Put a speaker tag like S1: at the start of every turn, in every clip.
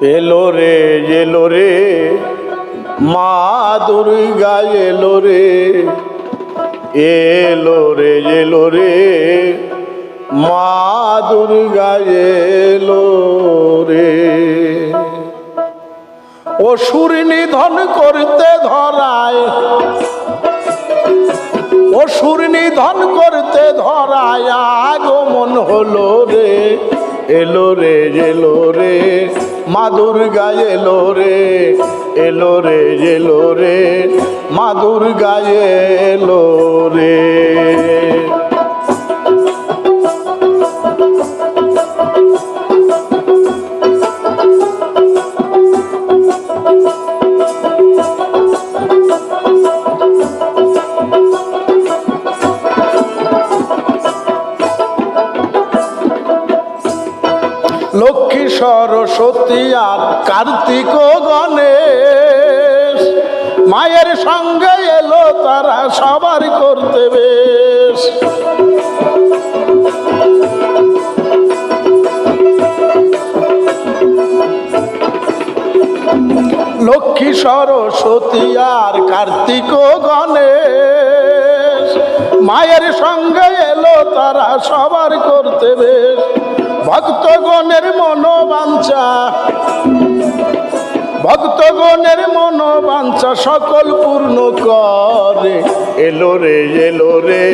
S1: এলো রে এলো রে। মা দুর্গা এলো রে। এলো রে এলো রে। মা দুর্গা এলো রে। অসুর নিধন করতে ধরায়। অসুর নিধন করতে ধরায়। আগমন হলো রে। এলো রে এলো রে। মা দুর্গা এলো রে এলো রে এলো রে মা দুর্গা এলো রে। আর কার্তিক গণেশ, মায়ের সঙ্গে এলো তারা সবার করতে বেশ। লক্ষ্মী সরস্বতী আর কার্তিক গণেশ, মায়ের সঙ্গে এলো তারা সবার করতে বেশ। ভক্তগণের মনোবাঞ্ছা। ভক্তগণের মনোবাঞ্ছা সকল পূর্ণ করে। এলো রে এলো রে,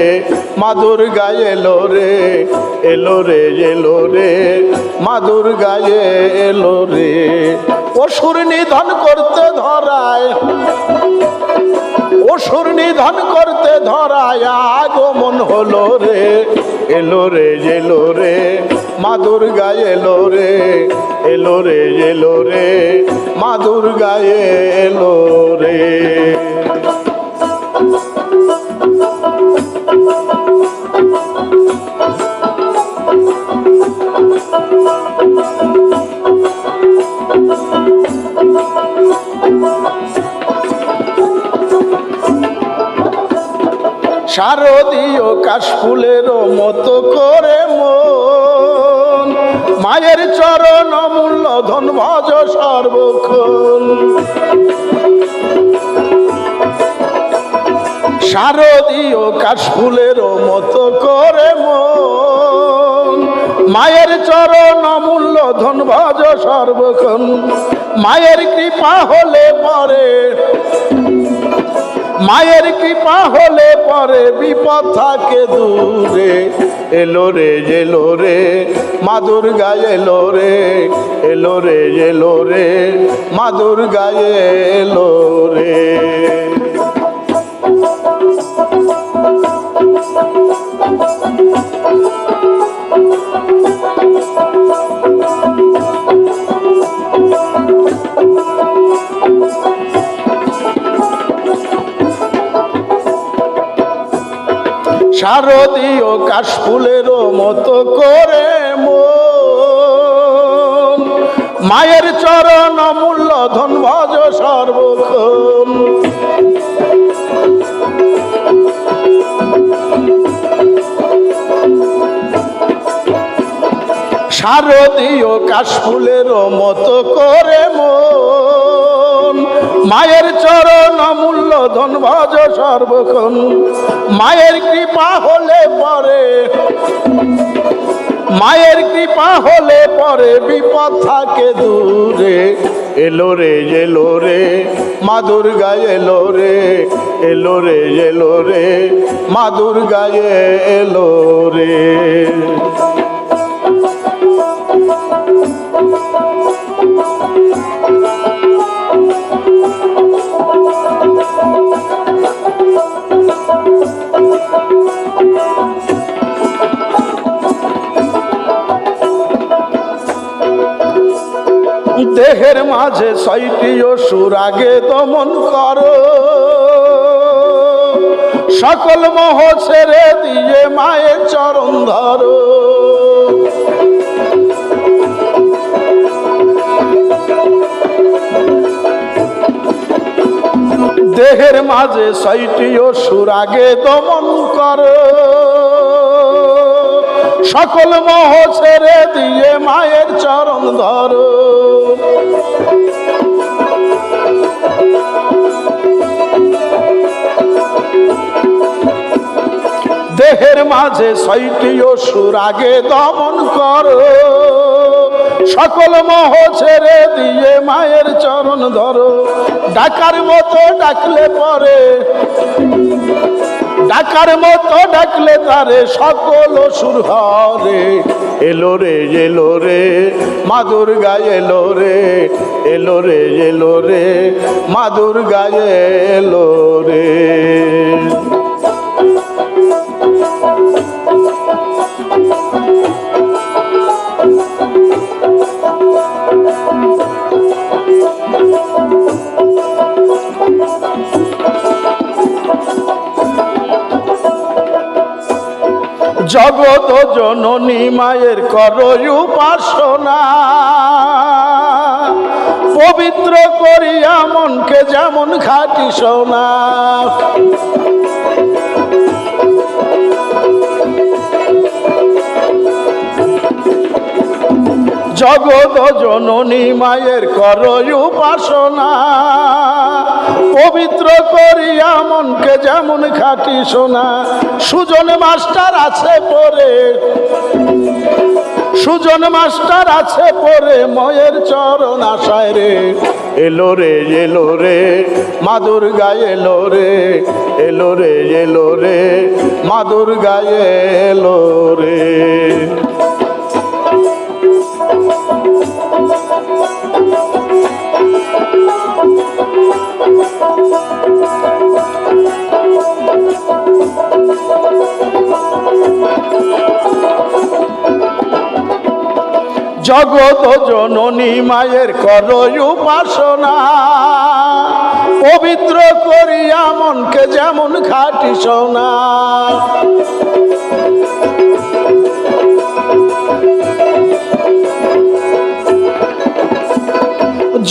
S1: মাদুর দুর্গা এলো রে এলো রে এলো রে, মাদুর গায়ে এলো রে। অসুর নিধন করতে ধরায়, অসুর নিধন করতে ধরায়, আগমন হলো রে। এলো রে এলো রে মা দুর্গা এলো রে এলো রে এলো রে, মা দুর্গা এলো রে। শারদীয় কাশফুলের মতো করে মায়ের চরণ অমূল্য ধন সর্বক্ষণ। শারদীয় কাশফুলের মতো করে মায়ের চরণ অমূল্য ধন সর্বক্ষণ। মায়ের কৃপা হলে পরে মায়ের কৃপা হলে পরে বিপদ থাকে দূরে। এলো রে এলো রে, মা দুর্গা এলো রে এলো রে এলো রে, মা দুর্গা এলো রে। শারদীয় কাশফুলের মতো করে মায়ের চরণ অমূল্য ধন ভজ সর্বক্ষণ। শারদীয় কাশফুলের মতো করে মন। মায়ের চরণ অমূল্য ধন ভজ সর্বক্ষণ। মায়ের কৃপা হলে পরে, মায়ের কৃপা হলে পরে বিপদ থাকে দূরে। এলো রে এলো রে, মা দুর্গা এলো রে এলো রে এলো রে, মা দুর্গা এলো রে। দেহের মাঝে ছয়টি অসুর, আগে দমন করো। সকল মোহ ছেড়ে দিয়ে মায়ের চরণ ধরো। দেহের মাঝে ছয়টি অসুর, আগে দমন করো। সকল মোহ ছেড়ে দিয়ে মায়ের চরণ ধরো। মাঝে ছয়টি অসুর আগে দমন করো। সকল মোহ ছেড়ে দিয়ে মায়ের চরণ ধরো। ডাকার মতো ডাকলে পরে, ডাকার মতো ডাকলে তারে সকল সুর হরে। এলো রে এলো রে মা দুর্গা এলো রে এলো রে এলো রে মা দুর্গা এলো রে। জগত জননী মায়ের কর উপাসনা। পবিত্র করিয়া মনকে যেমন খাটি সোনা। জগত জননী মায়ের কর উপাসনা। পবিত্র করিয়া মনকে যেমন খাটি সোনা, সুজন মাস্টার আছে পরে। সুজন মাস্টার আছে পরে ময়ের চরণ আশায় রে। এলো রে এলো রে, মাদুর দুর্গা এলো রে এলো রে এলো রে, মাদুর দুর্গা এলো রে। জগত জননী মায়ের কর উপাসনা। পবিত্র করিয়া মনকে যেমন খাটি সোনা।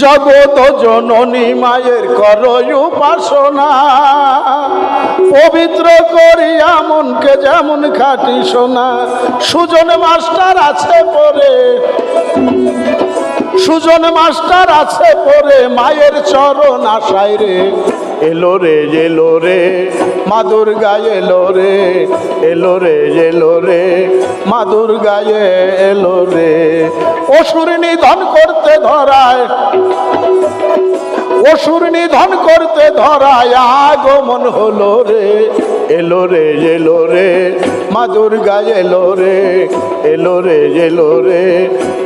S1: জগত জননী মায়ের কর উপাসনা। পবিত্র করিয়া মনকে যেমন খাটি সোনা, সুজন মাস্টার আছে পরে। সুজন মাস্টার আছে পরে, মায়ের চরণ আশায় রে। এলো রে এলো রে, মা দুর্গা এলো রে এলো রে এলো রে, মা দুর্গা এলো রে। অসুর নিধন করতে ধরায় অসুর নিধন করতে ধরায় আগমন হলো রে। এলো রে এলো রে, মা দুর্গা এলো রে এলো রে এলো রে,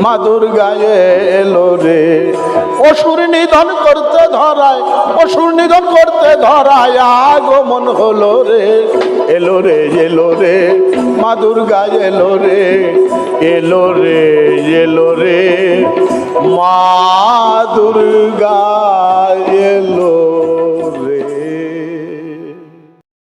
S1: মা দুর্গা এলো রে। অসুর নিধন করতে ধরায়, অসুর নিধন করতে ধরায় আগমন হলো রে। এলো রে এলো রে মা দুর্গা এলো রে এলো রে এলো রে মা দুর্গা